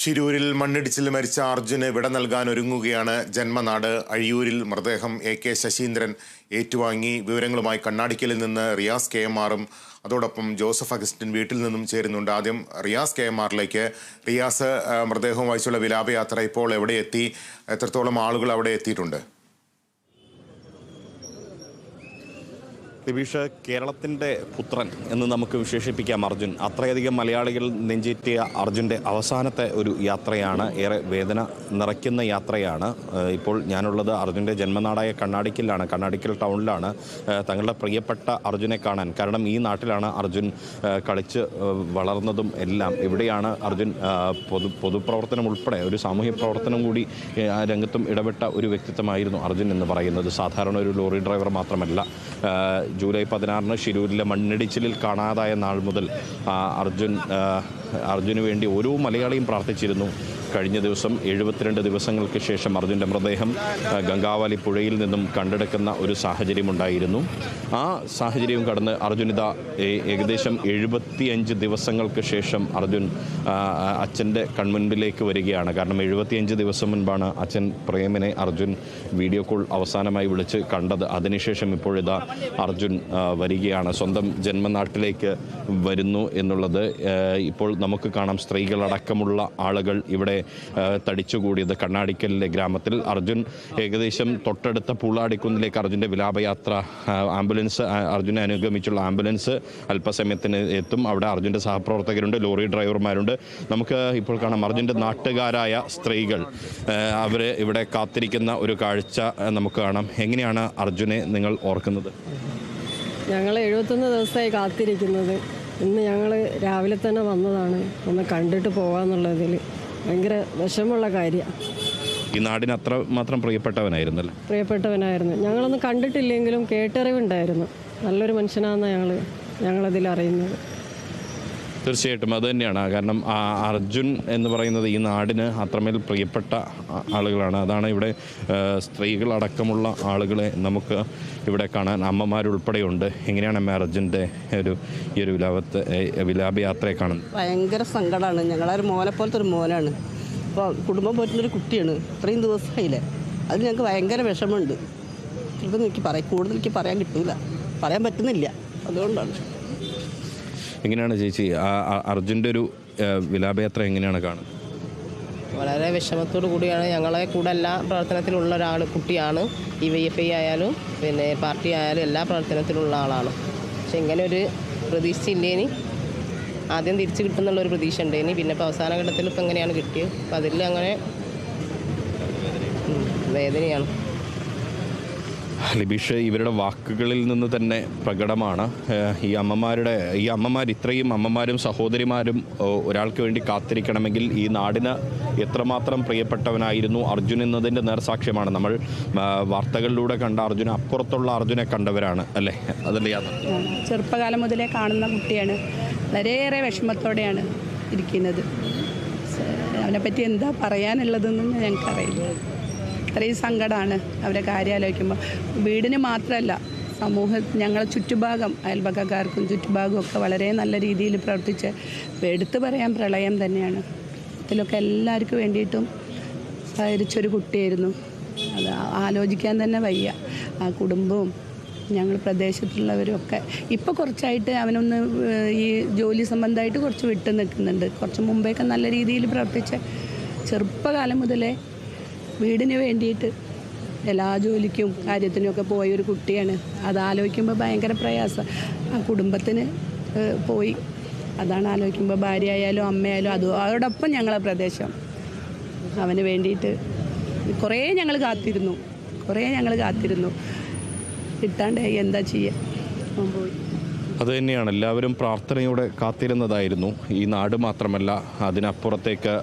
ഷിരൂരിൽ മണ്ണിടിച്ചിൽ മരിച്ച അർജുന് വിട നൽകാൻ ഒരുങ്ങുകയാണ്. ജന്മനാട് അഴിയൂരിൽ മൃതദേഹം എ കെ ശശീന്ദ്രൻ ഏറ്റുവാങ്ങി. വിവരങ്ങളുമായി കണ്ണാടിക്കലിൽ നിന്ന് റിയാസ് കെ എം ആറും അതോടൊപ്പം ജോസഫ് അഗസ്റ്റിൻ വീട്ടിൽ നിന്നും ചേരുന്നുണ്ട്. ആദ്യം റിയാസ് കെ എം ആറിലേക്ക്. റിയാസ് ആ, മൃതദേഹവും വഹിച്ചുള്ള വിലാപയാത്ര ഇപ്പോൾ എവിടെ എത്തി? എത്രത്തോളം ആളുകൾ അവിടെ എത്തിയിട്ടുണ്ട്? ദിബീഷ് കേരളത്തിന്റെ പുത്രൻ എന്ന് നമുക്ക് വിശേഷിപ്പിക്കാം അർജുൻ. അത്രയധികം മലയാളികൾ നെഞ്ചേറ്റിയ അർജുന്റെ അവസാനത്തെ ഒരു യാത്രയാണ് ഏറെ വേദന നിറയ്ക്കുന്ന യാത്രയാണ്. ഇപ്പോൾ ഞാനുള്ളത് അർജുന്റെ ജന്മനാടായ കണ്ണാടിക്കലാണ് കണ്ണാടിക്കൽ ടൗണിലാണ്. തങ്ങളുടെ പ്രിയപ്പെട്ട അർജുനെ കാണാൻ. കാരണം ഈ നാട്ടിലാണ് അർജുൻ കളിച്ച് വളർന്നതും എല്ലാം. ഇവിടെയാണ് അർജുൻ പൊതു പൊതുപ്രവർത്തനം ഉൾപ്പെടെ ഒരു സാമൂഹ്യ പ്രവർത്തനം കൂടി രംഗത്തും ഇടപെട്ട ഒരു വ്യക്തിത്വമായിരുന്നു അർജുൻ എന്ന് പറയുന്നത്. സാധാരണ ഒരു ലോറി ഡ്രൈവർ മാത്രമല്ല. ജൂലൈ പതിനാറിന് ഷിരൂരിലെ മണ്ണിടിച്ചിലിൽ കാണാതായ നാൾ മുതൽ അർജുൻ അർജുന് വേണ്ടി ഓരോ മലയാളിയും പ്രാർത്ഥിച്ചിരുന്നു. കഴിഞ്ഞ ദിവസം എഴുപത്തിരണ്ട് ദിവസങ്ങൾക്ക് ശേഷം അർജുന്റെ മൃതദേഹം ഗംഗാവാലി പുഴയിൽ നിന്നും കണ്ടെടുക്കുന്ന ഒരു സാഹചര്യമുണ്ടായിരുന്നു. ആ സാഹചര്യവും കടന്ന് അർജുനിത ഏകദേശം എഴുപത്തിയഞ്ച് ദിവസങ്ങൾക്ക് ശേഷം അർജുൻ അച്ഛന്റെ കൺമുൻപിലേക്ക് വരികയാണ്. കാരണം എഴുപത്തിയഞ്ച് ദിവസം മുൻപാണ് അച്ഛൻ പ്രേമിനെ അർജുൻ വീഡിയോ കോൾ അവസാനമായി വിളിച്ച് കണ്ടത്. അതിനുശേഷം ഇപ്പോഴിതാ അർജുൻ വരികയാണ്. സ്വന്തം ജന്മനാട്ടിലേക്ക് വരുന്നു എന്നുള്ളത് ഇപ്പോൾ നമുക്ക് കാണാം. സ്ത്രീകളടക്കമുള്ള ആളുകൾ ഇവിടെ തടിച്ചുകൂടിയത് കണ്ണാടിക്കലിലെ ഗ്രാമത്തിൽ അർജുൻ ഏകദേശം തൊട്ടടുത്ത പൂളാടിക്കുന്നിലേക്ക് അർജുന്റെ വിലാപയാത്ര ആംബുലൻസ് അർജുനെ അനുഗമിച്ചുള്ള ആംബുലൻസ് അല്പസമയത്തിന് എത്തും. അവിടെ അർജുന്റെ സഹപ്രവർത്തകരുണ്ട് ലോറി ഡ്രൈവർമാരുണ്ട്. നമുക്ക് ഇപ്പോൾ കാണാം അർജുന്റെ നാട്ടുകാരായ സ്ത്രീകൾ അവർ ഇവിടെ കാത്തിരിക്കുന്ന ഒരു കാഴ്ച നമുക്ക് കാണാം. എങ്ങനെയാണ് അർജുനെ നിങ്ങൾ ഓർക്കുന്നത്? ഞങ്ങൾ എഴുപത്തൊന്ന് ദിവസമായി കാത്തിരിക്കുന്നത്. ഇന്ന് ഞങ്ങൾ രാവിലെ തന്നെ വന്നതാണ്. ഒന്ന് കണ്ടിട്ട് പോകാന്നുള്ളതിൽ ഭയങ്കര വിഷമമുള്ള കാര്യമാണ് ഈ നാടിന് അത്ര മാത്രം പ്രിയപ്പെട്ടവനായിരുന്നല്ലേ? പ്രിയപ്പെട്ടവനായിരുന്നു. ഞങ്ങളൊന്നും കണ്ടിട്ടില്ലെങ്കിലും കേട്ടറിവുണ്ടായിരുന്നു. നല്ലൊരു മനുഷ്യനാണെന്ന് ഞങ്ങൾ ഞങ്ങളതിൽ അറിയുന്നത്. തീർച്ചയായിട്ടും അത് തന്നെയാണ്. കാരണം അർജുൻ എന്ന് പറയുന്നത് ഈ നാടിന് അത്രമേൽ പ്രിയപ്പെട്ട ആളുകളാണ്. അതാണ് ഇവിടെ സ്ത്രീകളടക്കമുള്ള ആളുകളെ നമുക്ക് ഇവിടെ കാണാൻ അമ്മമാരുൾപ്പെടെയുണ്ട്. എങ്ങനെയാണ് അമ്മ അർജുന്റെ ഒരു ഈ ഒരു വിലാപത്തെ വിലാപയാത്രയെ കാണുന്നത്? ഭയങ്കര സങ്കടമാണ് ഞങ്ങളൊരു മോനെ പോലത്തെ ഒരു മോനാണ്. അപ്പോൾ കുടുംബം പോറ്റുന്നൊരു കുട്ടിയാണ്. ഇത്രയും ദിവസമായില്ലേ. അത് ഞങ്ങൾക്ക് ഭയങ്കര വിഷമമുണ്ട്. ഇതൊന്നും എനിക്ക് പറയാം കൂടുതൽ എനിക്ക് പറയാൻ കിട്ടില്ല പറയാൻ പറ്റുന്നില്ല. അതുകൊണ്ടാണ്. എങ്ങനെയാണ് ചേച്ചി? ആ അർജുന്റെ ഒരു വിലാപയാത്ര എങ്ങനെയാണ് കാണുന്നത്? വളരെ വിഷമത്തോടു കൂടിയാണ്. ഞങ്ങളെ കൂടെ എല്ലാ പ്രവർത്തനത്തിലുള്ള ഒരാൾ കുട്ടിയാണ്. ഈ വൈ എഫ് ഐ ആയാലും പിന്നെ പാർട്ടി ആയാലും എല്ലാ പ്രവർത്തനത്തിലുള്ള ആളാണ്. പക്ഷെ ഇങ്ങനെ ഒരു പ്രതീക്ഷയില്ലേനി ആദ്യം തിരിച്ചു കിട്ടുന്നുള്ള ഒരു പ്രതീക്ഷ ഉണ്ടേനി പിന്നെ ഇപ്പോൾ അവസാന ഘട്ടത്തിൽ ഇപ്പം എങ്ങനെയാണ് കിട്ടിയത്? അപ്പം അതിൽ അങ്ങനെ വേദനയാണ്. ലിബീഷ് ഇവരുടെ വാക്കുകളിൽ നിന്ന് തന്നെ പ്രകടമാണ്. ഈ അമ്മമാരുടെ ഈ അമ്മമാർ ഇത്രയും അമ്മമാരും സഹോദരിമാരും ഒരാൾക്ക് വേണ്ടി കാത്തിരിക്കണമെങ്കിൽ ഈ നാടിന് എത്രമാത്രം പ്രിയപ്പെട്ടവനായിരുന്നു അർജുൻ എന്നതിന്റെ നേർസാക്ഷ്യമാണ്. നമ്മൾ വാർത്തകളിലൂടെ കണ്ട അർജുന അപ്പുറത്തുള്ള അർജുനെ കണ്ടവരാണ് അല്ലേ? അതല്ലേ ചെറുപ്പകാലം മുതലേ കാണുന്ന കുട്ടിയാണ്. വളരെയേറെ വിഷമത്തോടെയാണ് ഇരിക്കുന്നത്. അവനെപ്പറ്റി എന്താ പറയാനുള്ളതെന്നും ഞങ്ങൾക്കറിയില്ല. ഇത്രയും സങ്കടമാണ് അവരെ കാര്യം ആലോചിക്കുമ്പോൾ. വീടിന് മാത്രമല്ല സമൂഹ ഞങ്ങളെ ചുറ്റുഭാഗം അയൽപക്കക്കാർക്കും ചുറ്റുഭാഗവും ഒക്കെ വളരെ നല്ല രീതിയിൽ പ്രവർത്തിച്ച് എടുത്തു പറയാൻ പ്രളയം തന്നെയാണ്. ഇതിലൊക്കെ എല്ലാവർക്കും വേണ്ടിയിട്ടും സഹകരിച്ചൊരു കുട്ടിയായിരുന്നു. അത് ആലോചിക്കാൻ തന്നെ വയ്യ. ആ കുടുംബവും ഞങ്ങൾ പ്രദേശത്തുള്ളവരും ഒക്കെ ഇപ്പോൾ കുറച്ചായിട്ട് അവനൊന്ന് ഈ ജോലി സംബന്ധമായിട്ട് കുറച്ച് വിട്ടു നിൽക്കുന്നുണ്ട്. കുറച്ച് മുമ്പേയൊക്കെ നല്ല രീതിയിൽ പ്രവർത്തിച്ച് ചെറുപ്പകാലം മുതലേ വീടിന് വേണ്ടിയിട്ട് എല്ലാ ജോലിക്കും കാര്യത്തിനും ഒക്കെ പോയ ഒരു കുട്ടിയാണ്. അത് ആലോചിക്കുമ്പോൾ ഭയങ്കര പ്രയാസം. ആ കുടുംബത്തിന് പോയി. അതാണ് ആലോചിക്കുമ്പോൾ ഭാര്യ ആയാലും അമ്മയായാലും അത് അതോടൊപ്പം ഞങ്ങളെ പ്രദേശം. അവന് വേണ്ടിയിട്ട് കുറേ ഞങ്ങൾ കാത്തിരുന്നു. കുറേ ഞങ്ങൾ കാത്തിരുന്നു. കിട്ടാണ്ടായി എന്താ ചെയ്യുക പോയി. അത് തന്നെയാണ്. എല്ലാവരും പ്രാർത്ഥനയോടെ കാത്തിരുന്നതായിരുന്നു. ഈ നാട് മാത്രമല്ല അതിനപ്പുറത്തേക്ക്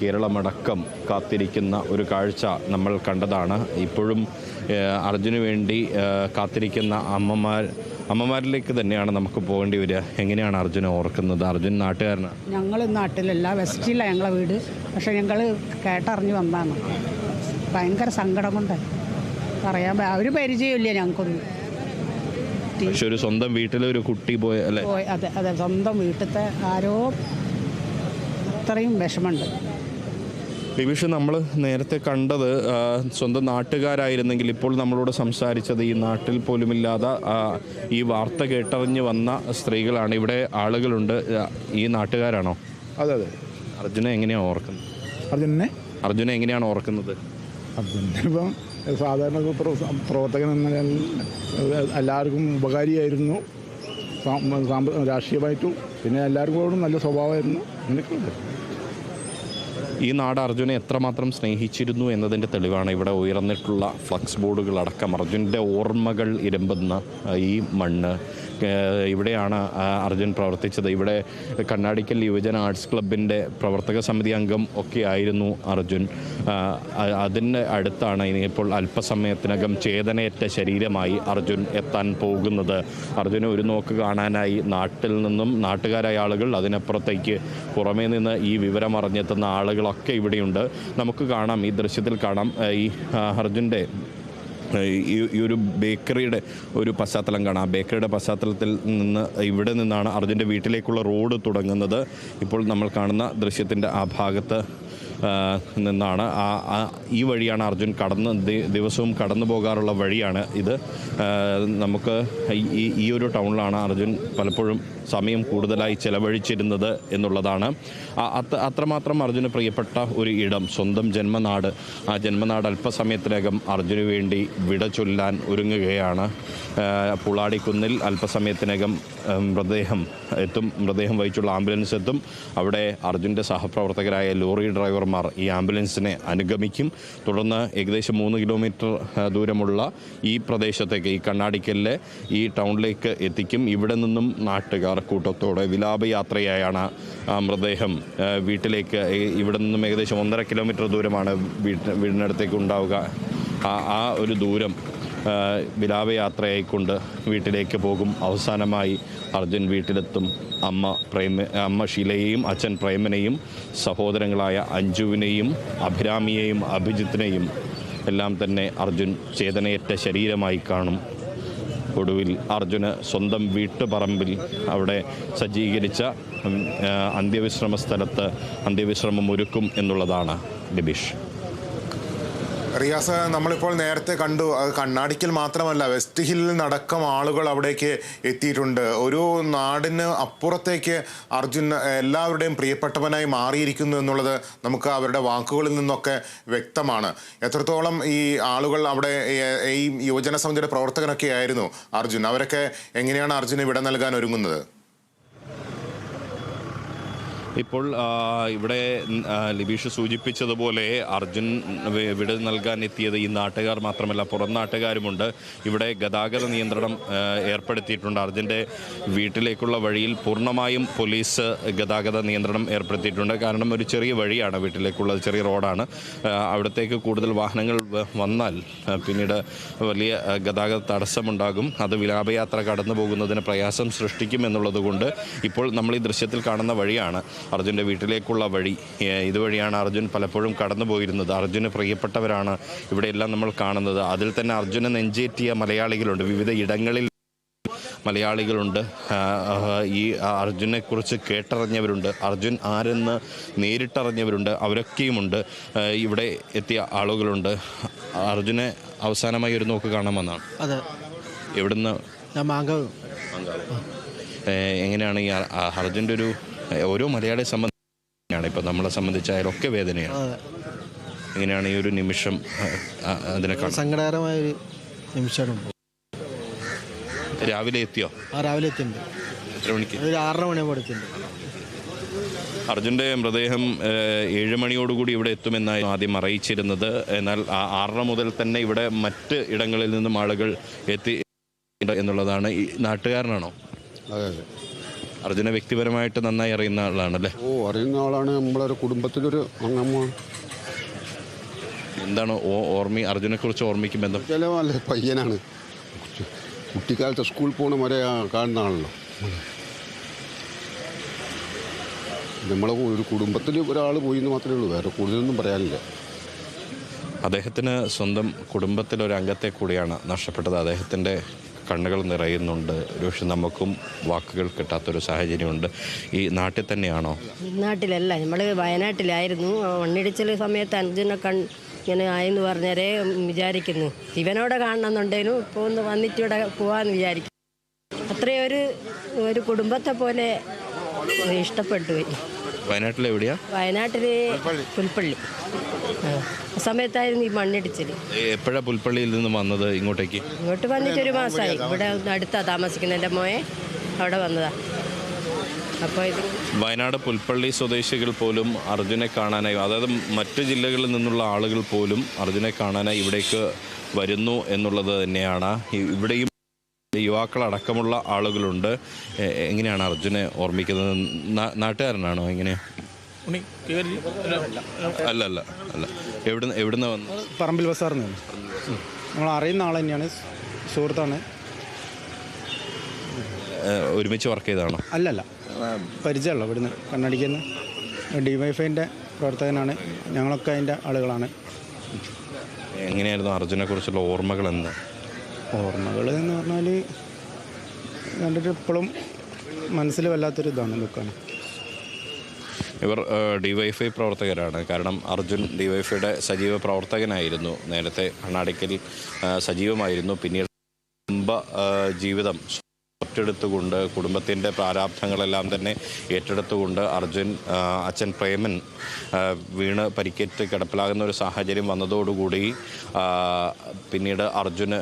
കേരളമടക്കം കാത്തിരിക്കുന്ന ഒരു കാഴ്ച നമ്മൾ കണ്ടതാണ്. ഇപ്പോഴും അർജുന് വേണ്ടി കാത്തിരിക്കുന്ന അമ്മമാർ അമ്മമാരിലേക്ക് തന്നെയാണ് നമുക്ക് പോകേണ്ടി വരിക. എങ്ങനെയാണ് അർജുനെ ഓർക്കുന്നത്? അർജുൻ നാട്ടുകാരനാണ് ഞങ്ങൾ നാട്ടിലല്ല വെസ്റ്റിലാണ് ഞങ്ങളെ വീട്. പക്ഷെ ഞങ്ങൾ കേട്ടറിഞ്ഞ് വന്നാണ് ഭയങ്കര സങ്കടം കൊണ്ട്. പറയാൻ അവർ ഒരു പരിചയമില്ല ഞങ്ങൾക്കൊന്നും. പക്ഷെ ഒരു സ്വന്തം വീട്ടിലെ ഒരു കുട്ടി പോയ അല്ലേ? അതെ അതെ സ്വന്തം വീട്ടിലത്തെ ആരോ അത്രയും വിഷമമുണ്ട്. വിഭിഷ് നമ്മൾ നേരത്തെ കണ്ടത് സ്വന്തം നാട്ടുകാരായിരുന്നെങ്കിൽ ഇപ്പോൾ നമ്മളോട് സംസാരിച്ചത് ഈ നാട്ടിൽ പോലുമില്ലാതെ ഈ വാർത്ത കേട്ടറിഞ്ഞ് വന്ന സ്ത്രീകളാണ്. ഇവിടെ ആളുകളുണ്ട് ഈ നാട്ടുകാരാണോ? അതെ അതെ. അർജുനെ എങ്ങനെയാണ് ഓർക്കുന്നത്? അർജുനെ? അർജുനെ എങ്ങനെയാണ് ഓർക്കുന്നത്? അർജുനെ ഇപ്പം സാധാരണ പ്രവർത്തകൻ എന്ന എല്ലാവർക്കും ഉപകാരിയായിരുന്നു. രാഷ്ട്രീയമായിട്ടും പിന്നെ എല്ലാവർക്കും നല്ല സ്വഭാവമായിരുന്നു. അങ്ങനെയൊക്കെയുണ്ട് ഈ നാട് അർജുനെ എത്രമാത്രം സ്നേഹിച്ചിരുന്നു എന്നതിന്റെ തെളിവാണ് ഇവിടെ ഉയർന്നിട്ടുള്ള ഫ്ലക്സ് ബോർഡുകളടക്കം. അർജുന്റെ ഓർമ്മകൾ ഇരമ്പുന്ന ഈ മണ്ണ് ഇവിടെയാണ് അർജുൻ പ്രവർത്തിച്ചത്. ഇവിടെ കണ്ണാടിക്കൽ യുവജന ആർട്സ് ക്ലബിന്റെ പ്രവർത്തക സമിതി അംഗം ഒക്കെ ആയിരുന്നു അർജുൻ. അതിന്റെ അടുത്താണ് ഇനിയിപ്പോൾ അല്പസമയത്തിനകം ചേതനയേറ്റ ശരീരമായി അർജുൻ എത്താൻ പോകുന്നത്. അർജുനെ ഒരു നോക്ക് കാണാനായി നാട്ടിൽ നിന്നും നാട്ടുകാരായ ആളുകൾ അതിനപ്പുറത്തേക്ക് പുറമേ നിന്ന് ഈ വിവരം അറിഞ്ഞെത്തുന്ന ആളുകളൊക്കെ ഇവിടെയുണ്ട്. നമുക്ക് കാണാം ഈ ദൃശ്യത്തിൽ കാണാം ഈ അർജുന്റെ ഈ ഒരു ബേക്കറിയുടെ ഒരു പശ്ചാത്തലം കാണാം. ബേക്കറിയുടെ പശ്ചാത്തലത്തിൽ നിന്ന് ഇവിടെ നിന്നാണ് അർജുന്റെ വീട്ടിലേക്കുള്ള റോഡ് തുടങ്ങുന്നത്. ഇപ്പോൾ നമ്മൾ കാണുന്ന ദൃശ്യത്തിന്റെ ആ ഭാഗത്ത് നിന്നാണ്. ആ ഈ വഴിയാണ് അർജുൻ കടന്ന് ദിവസവും കടന്നു പോകാറുള്ള വഴിയാണ് ഇത്. നമുക്ക് ഈ ഈ ഒരു ടൗണിലാണ് അർജുൻ പലപ്പോഴും സമയം കൂടുതലായി ചെലവഴിച്ചിരുന്നത് എന്നുള്ളതാണ്. അത്ര അത്രമാത്രം അർജുന് പ്രിയപ്പെട്ട ഒരു ഇടം സ്വന്തം ജന്മനാട്. ആ ജന്മനാട് അല്പസമയത്തിനകം അർജുന് വേണ്ടി വിട ചൊല്ലാൻ ഒരുങ്ങുകയാണ്. പുളാടിക്കുന്നിൽ അല്പസമയത്തിനകം മൃതദേഹം എത്തും മൃതദേഹം വഹിച്ചുള്ള ആംബുലൻസ് എത്തും. അവിടെ അർജുന്റെ സഹപ്രവർത്തകരായ ലോറി ഡ്രൈവർമാർ ഈ ആംബുലൻസിനെ അനുഗമിക്കും. തുടർന്ന് ഏകദേശം മൂന്ന് കിലോമീറ്റർ ദൂരമുള്ള ഈ പ്രദേശത്തേക്ക് ഈ കണ്ണാടിക്കലിലെ ഈ ടൗണിലേക്ക് എത്തിക്കും. ഇവിടെ നിന്നും നാട്ടുകാർ കൂട്ടത്തോടെ വിലാപയാത്രയായാണ് മൃതദേഹം വീട്ടിലേക്ക് ഇവിടെ നിന്നും ഏകദേശം ഒന്നര കിലോമീറ്റർ ദൂരമാണ് വീട്ടിന് വീടിനടുത്തേക്ക് ഉണ്ടാവുക. ആ ഒരു ദൂരം വിലാപയാത്രയായിക്കൊണ്ട് വീട്ടിലേക്ക് പോകും. അവസാനമായി അർജുൻ വീട്ടിലെത്തും. അമ്മ പ്രേമ അമ്മ ഷീലയെയും അച്ഛൻ പ്രേമനെയും സഹോദരങ്ങളായ അഞ്ജുവിനെയും അഭിരാമിയെയും അഭിജിത്തിനെയും എല്ലാം തന്നെ അർജുൻ ചേതനയേറ്റ ശരീരമായി കാണും. ഒടുവിൽ അർജുന് സ്വന്തം വീട്ടുപറമ്പിൽ അവിടെ സജ്ജീകരിച്ച അന്ത്യവിശ്രമ സ്ഥലത്ത് അന്ത്യവിശ്രമം ഒരുക്കും എന്നുള്ളതാണ് ലിബീഷ് റിയാസ് നമ്മളിപ്പോൾ നേരത്തെ കണ്ടു. കണ്ണാടിക്കൽ മാത്രമല്ല വെസ്റ്റ് ഹില്ലിൽ നടക്കം ആളുകൾ അവിടേക്ക് എത്തിയിട്ടുണ്ട്. ഒരു നാടിന് അപ്പുറത്തേക്ക് അർജുൻ എല്ലാവരുടെയും പ്രിയപ്പെട്ടവനായി മാറിയിരിക്കുന്നു എന്നുള്ളത് നമുക്ക് അവരുടെ വാക്കുകളിൽ നിന്നൊക്കെ വ്യക്തമാണ്. എത്രത്തോളം ഈ ആളുകൾ അവിടെ ഈ യുവജന സമിതിയുടെ പ്രവർത്തകനൊക്കെ ആയിരുന്നു അർജുൻ. അവരൊക്കെ എങ്ങനെയാണ് അർജുന് വിട നൽകാൻ ഒരുങ്ങുന്നത്? ഇപ്പോൾ ഇവിടെ ലിബീഷ് സൂചിപ്പിച്ചതുപോലെ അർജുൻ വിട നൽകാൻ എത്തിയത് ഈ നാട്ടുകാർ മാത്രമല്ല പുറം നാട്ടുകാരുമുണ്ട്. ഇവിടെ ഗതാഗത നിയന്ത്രണം ഏർപ്പെടുത്തിയിട്ടുണ്ട്. അർജുന്റെ വീട്ടിലേക്കുള്ള വഴിയിൽ പൂർണമായും പോലീസ് ഗതാഗത നിയന്ത്രണം ഏർപ്പെടുത്തിയിട്ടുണ്ട്. കാരണം ഒരു ചെറിയ വഴിയാണ് വീട്ടിലേക്കുള്ളത് ചെറിയ റോഡാണ്. അവിടത്തേക്ക് കൂടുതൽ വാഹനങ്ങൾ വന്നാൽ പിന്നീട് വലിയ ഗതാഗത തടസ്സമുണ്ടാകും. അത് വിലാപയാത്ര കടന്നു പോകുന്നതിന് പ്രയാസം സൃഷ്ടിക്കും എന്നുള്ളതുകൊണ്ട് ഇപ്പോൾ നമ്മൾ ഈ ദൃശ്യത്തിൽ കാണുന്ന വഴിയാണ്. അർജുന്റെ വീട്ടിലേക്കുള്ള വഴി ഇതുവഴിയാണ് അർജുൻ പലപ്പോഴും കടന്നു പോയിരുന്നത് അർജുന് പ്രിയപ്പെട്ടവരാണ് ഇവിടെയെല്ലാം നമ്മൾ കാണുന്നത്. അതിൽ തന്നെ അർജുനെ നെഞ്ചേറ്റിയ മലയാളികളുണ്ട്. വിവിധ ഇടങ്ങളിൽ മലയാളികളുണ്ട്. ഈ അർജുനെക്കുറിച്ച് കേട്ടറിഞ്ഞവരുണ്ട്. അർജുൻ ആരെന്ന് നേരിട്ടറിഞ്ഞവരുണ്ട്. അവരൊക്കെയുമുണ്ട്. ഇവിടെ എത്തിയ ആളുകളുണ്ട്. അർജുനെ അവസാനമായി ഒരു നോക്ക് കാണാമെന്നാണ്. അതെ. എവിടുന്ന്? ഞാൻ മാങ്കാവ്. എങ്ങനെയാണ് ഈ അർജുന്റെ ഒരു ഓരോ മലയാളിയെ സംബന്ധിച്ചാണ് ഇപ്പം നമ്മളെ സംബന്ധിച്ചായാലും ഒക്കെ വേദനയാണ് ഇങ്ങനെയാണ് എങ്ങനെയാണ് ഈ ഒരു നിമിഷം ആ, ആ, അതിനെ കാണാൻ സങ്കടകരമായ ഒരു നിമിഷമാണ്. രാവിലെ എത്തിയോ? ആ രാവിലെ എത്തിണ്ട് എത്ര മണിക്ക്? ഒരു ആറര മണിയാകുമ്പോൾ എത്തിയിട്ടുണ്ട്. അർജുന്റെ മൃതദേഹം ഏഴ് മണിയോടുകൂടി ഇവിടെ എത്തുമെന്നായിരുന്നു ആദ്യം അറിയിച്ചിരുന്നത്. എന്നാൽ ആ ആറര മുതൽ തന്നെ ഇവിടെ മറ്റ് ഇടങ്ങളിൽ നിന്നും ആളുകൾ എത്തി എന്നുള്ളതാണ് ഈ നാട്ടുകാരനാണോ? അതെ അതെ. അർജുനെ വ്യക്തിപരമായിട്ട് നന്നായി അറിയുന്ന ആളാണല്ലേ? ഓ അറിയുന്ന ആളാണ് നമ്മളൊരു കുടുംബത്തിലൊരു അംഗമാണ് എന്താണ് ഓ- ഓർമ്മ അർജുനെക്കുറിച്ച് ഓർമ്മിക്കും ബന്ധം? ചില നല്ല പയ്യനാണ്. കുട്ടിക്കാലത്ത് സ്കൂൾ പോകണ വരെ കാണുന്ന ആണല്ലോ നമ്മളെ ഒരു കുടുംബത്തിൽ ഒരാൾ പോയി എന്ന് മാത്രമേ ഉള്ളൂ. വേറെ കൂടുതലൊന്നും പറയാനില്ല. അദ്ദേഹത്തിന് സ്വന്തം കുടുംബത്തിലൊരു അംഗത്തെ കൂടിയാണ് നഷ്ടപ്പെട്ടത്. അദ്ദേഹത്തിന്റെ കണ്ണുകൾ നിറയുന്നുണ്ട്. ഒരുപക്ഷെ നമുക്കും വാക്കുകൾ കിട്ടാത്തൊരു സാഹചര്യമുണ്ട്. ഈ നാട്ടിൽ തന്നെയാണോ? നാട്ടിലല്ല. നമ്മൾ വയനാട്ടിലായിരുന്നു. മണ്ണിടിച്ചിൽ സമയത്ത് അർജുനെ കൺ ഇങ്ങനെ ആയെന്ന് പറഞ്ഞവരെ വിചാരിക്കുന്നു. ശിവനോടെ കാണണമെന്നുണ്ടെങ്കിലും ഇപ്പോൾ ഒന്ന് വന്നിട്ട് ഇവിടെ പോകാമെന്ന് വിചാരിക്കും അത്രയൊരു ഒരു കുടുംബത്തെ പോലെ ഇഷ്ടപ്പെട്ടു വയനാട്ടിൽ എവിടെയാ? വയനാട്ടിൽ പുൽപ്പള്ളി. സമയത്തായിരുന്നു ഈ മണ്ണിടിച്ചിൽ എപ്പോഴാ പുൽപ്പള്ളിയിൽ നിന്ന് വന്നത് ഇങ്ങോട്ടേക്ക്? ഇങ്ങോട്ട് വന്നിട്ട് ഒരു മാസമായി. ഇവിടെ അടുത്താ താമസിക്കുന്ന എന്റെ മോയെ അവിടെ വന്നതാ. അപ്പോൾ ഇത് വയനാട് പുൽപ്പള്ളി സ്വദേശികൾ പോലും അർജുനെ കാണാനായി അതായത് മറ്റു ജില്ലകളിൽ നിന്നുള്ള ആളുകൾ പോലും അർജുനെ കാണാനായി ഇവിടേക്ക് വരുന്നു എന്നുള്ളത് തന്നെയാണ്. ഇവിടെയും യുവാക്കളടക്കമുള്ള ആളുകളുണ്ട്. എങ്ങനെയാണ് അർജുനെ ഓർമ്മിക്കുന്നത്? നാട്ടുകാരനാണോ എങ്ങനെ അല്ല അല്ല അല്ല. എവിടുന്ന് എവിടുന്ന് വന്നു? പറമ്പിൽ ബസാറിൽ നിന്ന് നമ്മൾ അറിയുന്ന ആൾ തന്നെയാണ് സുഹൃത്താണ്. ഒരുമിച്ച് വർക്ക് ചെയ്താണോ അല്ലല്ല പരിചയമുള്ള ഇവിടുന്ന് കണ്ണടിക്കുന്ന ഡിവൈഫൈന്റെ പ്രവർത്തകനാണ്. ഞങ്ങളൊക്കെ അതിന്റെ ആളുകളാണ്. എങ്ങനെയായിരുന്നു അർജുനെ കുറിച്ചുള്ള ഓർമ്മകൾ എന്ന് ഓർമ്മകൾ എന്ന് പറഞ്ഞാൽ കണ്ടിട്ട് ഇപ്പോഴും മനസ്സിൽ വല്ലാത്തൊരു ഇതാണ് ദുഃഖമാണ് ഇവർ ഡിവൈഫൈ പ്രവർത്തകരാണ്. കാരണം അർജുൻ ഡിവൈഫൈയുടെ സജീവ പ്രവർത്തകനായിരുന്നു. നേരത്തെ കണ്ണാടിക്കൽ സജീവമായിരുന്നു. പിന്നീട് കുടുംബ ജീവിതം ഏറ്റെടുത്തുകൊണ്ട് കുടുംബത്തിന്റെ പ്രാരാബ്ധങ്ങളെല്ലാം തന്നെ ഏറ്റെടുത്തുകൊണ്ട് അർജുൻ അച്ഛൻ പ്രേമൻ വീണ് പരിക്കേറ്റ് കിടപ്പിലാകുന്ന ഒരു സാഹചര്യം വന്നതോടുകൂടി പിന്നീട് അർജുന്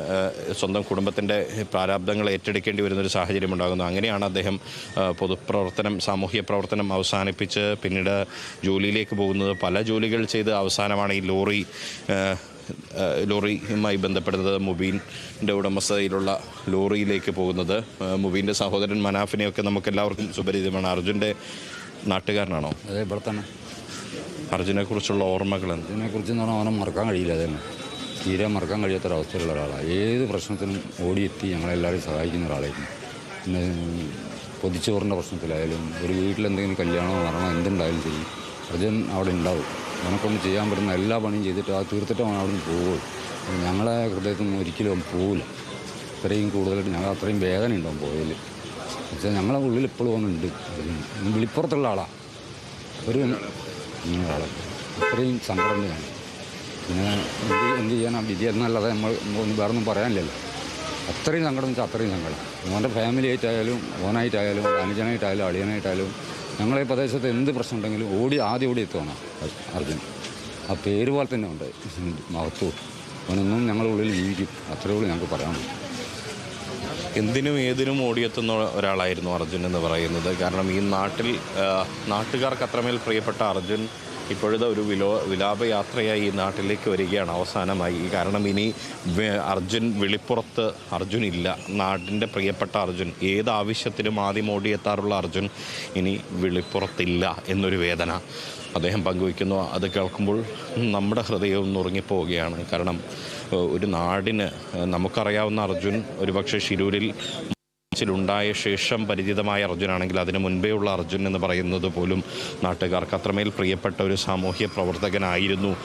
സ്വന്തം കുടുംബത്തിന്റെ പ്രാരാബ്ദങ്ങൾ ഏറ്റെടുക്കേണ്ടി വരുന്നൊരു സാഹചര്യം ഉണ്ടാകുന്നു. അങ്ങനെയാണ് അദ്ദേഹം പൊതുപ്രവർത്തനം സാമൂഹ്യ പ്രവർത്തനം അവസാനിപ്പിച്ച് പിന്നീട് ജോലിയിലേക്ക് പോകുന്നത്. പല ജോലികൾ ചെയ്ത് അവസാനമാണ് ഈ ലോറി ലോറിയുമായി ബന്ധപ്പെടുന്നത് മുബീന്റെ ഉടമസ്ഥതയിലുള്ള ലോറിയിലേക്ക് പോകുന്നത്. മുബീന്റെ സഹോദരൻ മനാഫിനെയൊക്കെ നമുക്ക് എല്ലാവർക്കും സുപരിചിതമാണ് അർജുന്റെ നാട്ടുകാരനാണോ? അതെ ഇവിടെ തന്നെ. അർജുനെ കുറിച്ചുള്ള ഓർമ്മകൾ അർജുനെ കുറിച്ച് എന്ന് പറഞ്ഞാൽ അവനെ മറക്കാൻ കഴിയില്ല അതന്നെ. തീരെ മറക്കാൻ കഴിയാത്ത ഒരവസ്ഥയിലുള്ള ഒരാളാണ് ഏത് പ്രശ്നത്തിനും ഓടിയെത്തി ഞങ്ങളെല്ലാവരും സഹായിക്കുന്ന ഒരാളായിരുന്നു. പിന്നെ പൊതിച്ചോറിന്റെ പ്രശ്നത്തിലായാലും ഒരു വീട്ടിലെന്തെങ്കിലും കല്യാണമോ മരണമോ എന്തുണ്ടായാലും ചെയ്യും അർജുൻ അവിടെ ഉണ്ടാവും. അവനെക്കൊണ്ട് ചെയ്യാൻ പറ്റുന്ന എല്ലാ പണിയും ചെയ്തിട്ട് ആ തീർത്തിട്ട് അവൻ അവിടെ നിന്ന് പോകുള്ളൂ ഞങ്ങളെ ഹൃദയത്തിൽ നിന്ന് ഒരിക്കലും പോവില്ല. ഇത്രയും കൂടുതലായിട്ട് ഞങ്ങൾ അത്രയും വേദന ഉണ്ടാവും പോയതിൽ പക്ഷേ ഞങ്ങളെ ഉള്ളിൽ ഇപ്പോഴും ഒന്നുണ്ട് വിളിപ്പുറത്തുള്ള ആളാണ് ഒരു ആളെ അത്രയും സങ്കടം ഞാൻ പിന്നെ എന്ത് എന്ത് ചെയ്യാനാണ് വിധി എന്നല്ലാതെ നമ്മൾ ഒന്നും വേറെ ഒന്നും പറയാനില്ലല്ലോ. അത്രയും സങ്കടം എന്ന് വെച്ചാൽ അത്രയും സങ്കടം. ഓന്റെ ഫാമിലി ആയിട്ടായാലും ഓനായിട്ടായാലും അനുജനായിട്ടായാലും അളിയനായിട്ടായാലും ഞങ്ങളെ പ്രദേശത്ത് എന്ത് പ്രശ്നം ഉണ്ടെങ്കിലും ഓടി ആദ്യം ഓടി എത്തുവാണ് അർജുൻ. ആ പേര് പോലെ തന്നെ ഉണ്ട്. മഹത്വം അവനൊന്നും ഞങ്ങളുടെ ഉള്ളിൽ ജീവിക്കും. അത്രയേ ഉള്ളൂ ഞങ്ങൾക്ക് പറയാനുള്ളൂ എന്തിനും ഏതിനും ഓടിയെത്തുന്ന ഒരാളായിരുന്നു അർജുൻ എന്ന് പറയുന്നത്. കാരണം ഈ നാട്ടിൽ നാട്ടുകാർക്ക് അത്രമേൽ പ്രിയപ്പെട്ട അർജുൻ ഇപ്പോഴത്തെ ഒരു വിലോ വിലാപയാത്രയായി ഈ നാട്ടിലേക്ക് വരികയാണ് അവസാനമായി. കാരണം ഇനി അർജുൻ വെളിപ്പുറത്ത് അർജുൻ ഇല്ല. നാടിന്റെ പ്രിയപ്പെട്ട അർജുൻ ഏത് ആവശ്യത്തിനും ആദ്യം ഓടിയെത്താറുള്ള അർജുൻ ഇനി വിളിപ്പുറത്തില്ല എന്നൊരു വേദന അദ്ദേഹം പങ്കുവയ്ക്കുന്നു. അത് കേൾക്കുമ്പോൾ നമ്മുടെ ഹൃദയവും നുറുങ്ങിപ്പോവുകയാണ് കാരണം ഒരു നാടിന് നമുക്കറിയാവുന്ന അർജുൻ ഒരുപക്ഷെ ഷിരൂരിൽ ഉണ്ടായ ശേഷം പരിചിതമായ അർജുനാണെങ്കിൽ അതിനു മുൻപേ ഉള്ള അർജുൻ എന്ന് പറയുന്നത് പോലും നാട്ടുകാർക്ക് അത്രമേൽ പ്രിയപ്പെട്ട ഒരു സാമൂഹ്യ പ്രവർത്തകനായിരുന്നു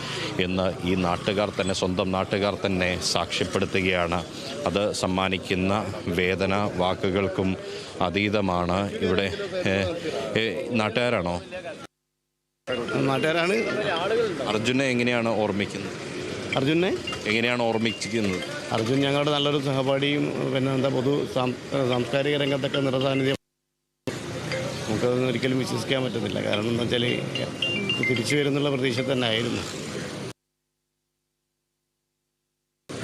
എന്ന് ഈ നാട്ടുകാർ തന്നെ സ്വന്തം നാട്ടുകാർ തന്നെ സാക്ഷ്യപ്പെടുത്തുകയാണ്. അത് സമ്മാനിക്കുന്ന വേദന വാക്കുകൾക്കും അതീതമാണ്. ഇവിടെ നാട്ടുകാരാണോ? നാട്ടുകാരാണ്. അർജുനെ എങ്ങനെയാണ് ഓർമ്മിക്കുന്നത്? അർജുനെ? എങ്ങനെയാണ് ഓർമ്മിച്ചിരിക്കുന്നത്? അർജുൻ ഞങ്ങളുടെ നല്ലൊരു സഹപാഠിയും പിന്നെ എന്താ പൊതു സാംസ്കാരിക രംഗത്തൊക്കെ നിറസാന്നിധ്യം. നമുക്കതൊന്നും ഒരിക്കലും വിശ്വസിക്കാൻ പറ്റുന്നില്ല. കാരണം എന്താ വെച്ചാൽ തിരിച്ചു വരുന്നുള്ള പ്രതീക്ഷ തന്നെ ആയിരുന്നു.